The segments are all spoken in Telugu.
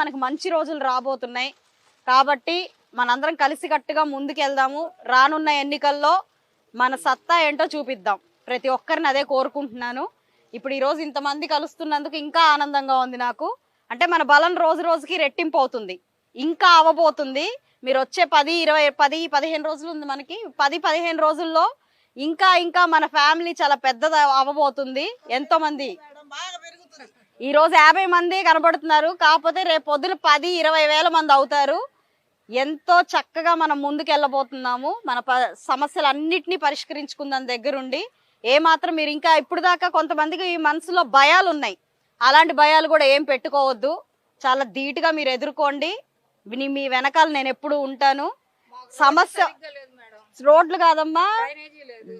మనకి మంచి రోజులు రాబోతున్నాయి. కాబట్టి మనందరం కలిసికట్టుగా ముందుకెళ్దాము. రానున్న ఎన్నికల్లో మన సత్తా ఏంటో చూపిద్దాం. ప్రతి ఒక్కరిని అదే కోరుకుంటున్నాను. ఇప్పుడు ఈరోజు ఇంతమంది కలుస్తున్నందుకు ఇంకా ఆనందంగా ఉంది నాకు. అంటే మన బలం రోజు రోజుకి రెట్టింపు అవుతుంది. ఇంకా అవ్వబోతుంది మీరు వచ్చే పది ఇరవై పది పదిహేను రోజులు ఉంది మనకి. పది పదిహేను రోజుల్లో ఇంకా ఇంకా మన ఫ్యామిలీ చాలా పెద్దది అవ్వబోతుంది ఎంతో మంది ఈ రోజు యాభై మంది కనబడుతున్నారు. కాకపోతే రేపు పొద్దున పది ఇరవై వేల మంది అవుతారు. ఎంతో చక్కగా మనం ముందుకు వెళ్ళబోతున్నాము మన ప సమస్యలన్నిటినీ పరిష్కరించుకుందాం దగ్గరుండి. ఏ మాత్రం మీరు ఇంకా ఇప్పుడు దాకా కొంతమందికి ఈ మనసులో భయాలు ఉన్నాయి అలాంటి భయాలు కూడా ఏం పెట్టుకోవద్దు. చాలా ధీటుగా మీరు ఎదుర్కోండి. మీ వెనకాల నేను ఎప్పుడు ఉంటాను. సమస్య రోడ్లు కాదమ్మా.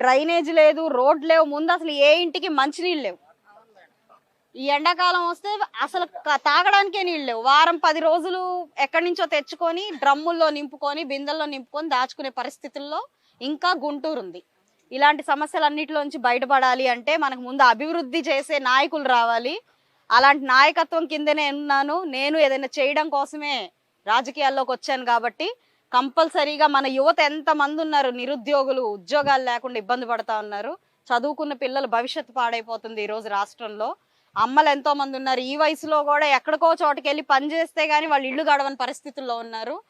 డ్రైనేజ్ లేదు. రోడ్ లేవు. ముందు అసలు ఏ ఇంటికి మంచినీళ్ళు లేవు. ఈ ఎండాకాలం వస్తే అసలు తాగడానికే నీళ్ళు లేవు. వారం పది రోజులు ఎక్కడి నుంచో తెచ్చుకొని డ్రమ్ముల్లో నింపుకొని బిందెల్లో నింపుకొని దాచుకునే పరిస్థితుల్లో ఇంకా గుంటూరు ఉంది ఇలాంటి సమస్యలన్నిటిలోంచి బయటపడాలి అంటే మనకు ముందు అభివృద్ధి చేసే నాయకులు రావాలి. అలాంటి నాయకత్వం కిందనే ఉన్నాను. నేను ఏదైనా చేయడం కోసమే రాజకీయాల్లోకి వచ్చాను కాబట్టి కంపల్సరీగా మన యువత ఎంతమంది ఉన్నారు? నిరుద్యోగులు ఉద్యోగాలు లేకుండా ఇబ్బంది పడతా ఉన్నారు. చదువుకున్న పిల్లల భవిష్యత్తు పాడైపోతుంది ఈరోజు రాష్ట్రంలో. అమ్మలు ఎంతో మంది ఉన్నారు. ఈ వయసులో కూడా ఎక్కడికో చోటుకి వెళ్ళి పని చేస్తే గానీ వాళ్ళు ఇల్లు గడవని పరిస్థితుల్లో ఉన్నారు.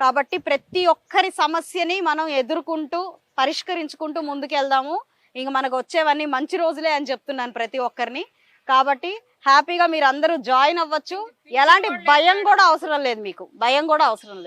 కాబట్టి ప్రతి ఒక్కరి సమస్యని మనం ఎదుర్కొంటూ పరిష్కరించుకుంటూ ముందుకెళ్దాము. ఇంక మనకు వచ్చేవన్నీ మంచి రోజులే అని చెప్తున్నాను ప్రతి ఒక్కరిని. కాబట్టి హ్యాపీగా మీరు అందరూ జాయిన్ అవ్వచ్చు. ఎలాంటి భయం కూడా అవసరం లేదు మీకు. భయం కూడా అవసరం లేదు.